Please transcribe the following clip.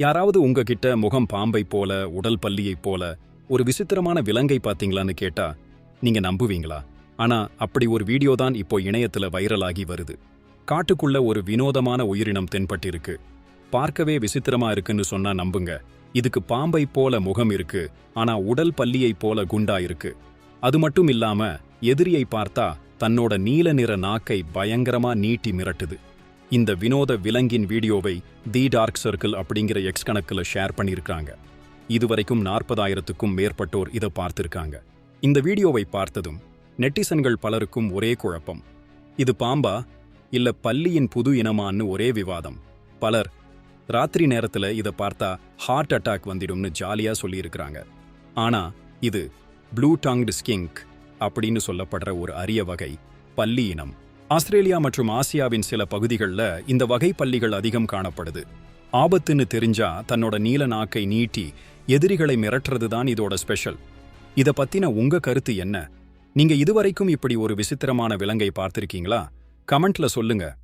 யாராவது உங்ககிட்ட முகம் பாம்பை போல உடல் பள்ளியைப் போல ஒரு விசித்திரமான விலங்கை பார்த்தீங்களான்னு கேட்டா நீங்க நம்புவீங்களா? ஆனா அப்படி ஒரு வீடியோ தான் இப்போ இணையத்துல வைரலாகி வருது. காட்டுக்குள்ள ஒரு வினோதமான உயிரினம் தென்பட்டிருக்கு. பார்க்கவே விசித்திரமா இருக்குன்னு சொன்னா நம்புங்க. இதுக்கு பாம்பை போல முகம் இருக்கு ஆனா உடல் பள்ளியை போல குண்டா இருக்கு. அது மட்டும் இல்லாம எதிரியை பார்த்தா தன்னோட நீல நிற நாக்கை பயங்கரமா நீட்டி மிரட்டுது. இந்த வினோத விலங்கின் வீடியோவை தி டார்க் சர்க்கிள் அப்படிங்கிற எக்ஸ் கணக்கில் ஷேர் பண்ணியிருக்காங்க. இதுவரைக்கும் நாற்பதாயிரத்துக்கும் மேற்பட்டோர் இதை பார்த்திருக்காங்க. இந்த வீடியோவை பார்த்ததும் நெட்டிசன்கள் பலருக்கும் ஒரே குழப்பம். இது பாம்பா? இல்ல பல்லியின் புது இனமான்னு ஒரே விவாதம். பலர் ராத்திரி நேரத்துல இதை பார்த்தா ஹார்ட் அட்டாக் வந்துடும்னு ஜாலியா சொல்லியிருக்கிறாங்க. ஆனா இது ப்ளூ டங்க்டு ஸ்கிங்க் அப்படின்னு சொல்லப்படுற ஒரு அரிய வகை பல்லி இனம். ஆஸ்திரேலியா மற்றும் ஆசியாவின் சில பகுதிகளில் இந்த வகை பள்ளிகள் அதிகம் காணப்படுது. ஆபத்துன்னு தெரிஞ்சா தன்னோட நீல நாக்கை நீட்டி எதிரிகளை மிரட்டுறது தான் இதோட ஸ்பெஷல். இத பத்தின உங்க கருத்து என்ன? நீங்க இதுவரைக்கும் இப்படி ஒரு விசித்திரமான விலங்கை பார்த்திருக்கீங்களா? கமெண்ட்ல சொல்லுங்க.